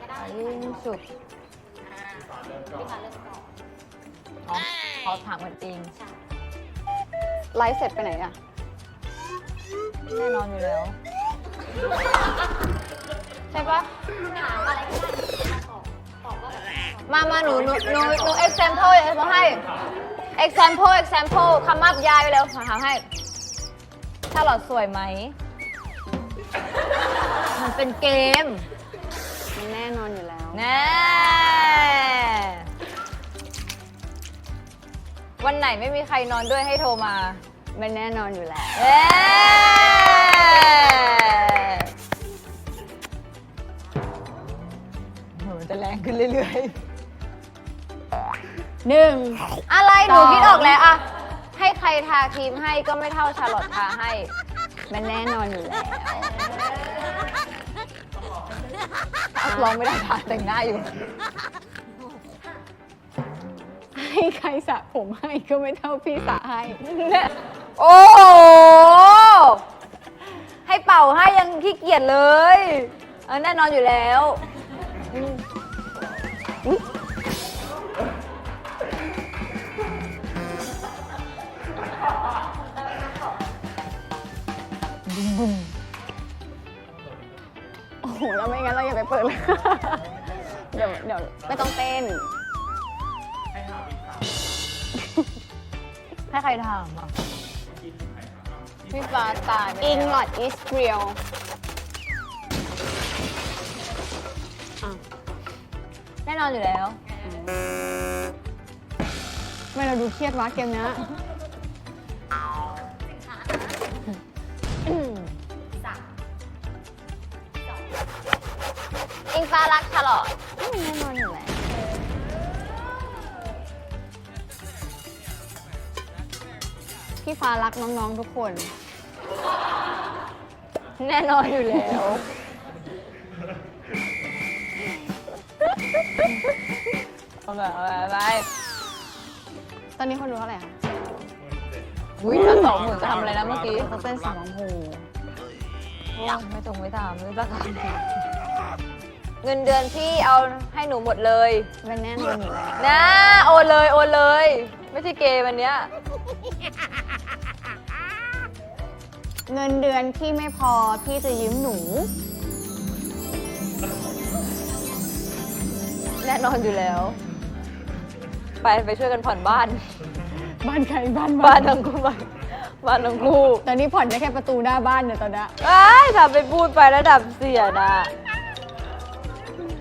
ก็ได้ยิ่งสุดอ่าพี่ฟ้าเริ่มก่อนอ๋อเขาถามกันเองใช่ไลฟ์เสร็จไปไหนอะแน่นอนอยู่แล้ว ใช่ปะถามอะไรก็ได้ตอบตอบว่าแบบมามาหนูหนูหนูหนู example มาให้ example example คำมับยายไปแล้วถามให้ ถ้าหลอดสวยไหม มันเป็นเกม มันแน่นอนอยู่แล้ว แน่วันไหนไม่มีใครนอนด้วยให้โทรมามันแน่นอนอยู่แล้วเอ๊มันจะแรงขึ้นเรื่อยหนึ่ง ๆ อะไรหนูคิดออกแล้วอะให้ใครทาครีมให้ก็ไม่เท่าชาลอตทาให้ มันแน่นอนอยู่แล้ว ลองไม่ได้ทาแต่งหน้าอยู่ ให้ใครสระผมให้ก็ไม่เท่าพี่สระให้ โอ้โหให้เป่าให้ยังขี้เกียจเลยเออแน่นอนอยู่แล้วอืมอุ๊ยโอ้โหแล้วไม่งั้นเราอย่าไปเปิดเลย เดี๋ยวเดี๋ยวไม่ต้องเต้น ให้ใครทำอะพี่ฟ้าตายไปอิงแล้วลอดอิสเรียลแน่นอนอยู่แล้วทำไม่เราดูเครียดวะเกมเนี้ย อิงฟ้ารักชาลอตมันแน่นอนอยู่แล้วพี่ฟ้ารักน้องๆทุกคน แน่นอนอยู่แล้ว เอาแบบเอาแบบไปตอนนี้คนดูเท่าไหร่คะอุ้ยถ้าสองหมื่นจะทำอะไรนะเมื่อกี้เขาเป็นสาวโหโอ้ยไม่ตรงไม่ตามไม่ประกัน เงินเดือนพี่เอาให้หนูหมดเลยมันแน่นอนอยู่แล้วนะโอนเลยโอนเลย ไม่ใช่เกย์วันเนี้ยเงินเดือนพี่ไม่พอพี่จะยืมหนู แน่นอนอยู่แล้ว ไปไปช่วยกันผ่อนบ้าน บ้านใครบ้านบ้านทั้งคู่ไปบ้านทั้งคู่ตอนนี้ผ่อนได้แค่ประตูหน้าบ้านเนี่ยตอนเนี้ยไอ้ายทำไปพูดไประดับเสียนะ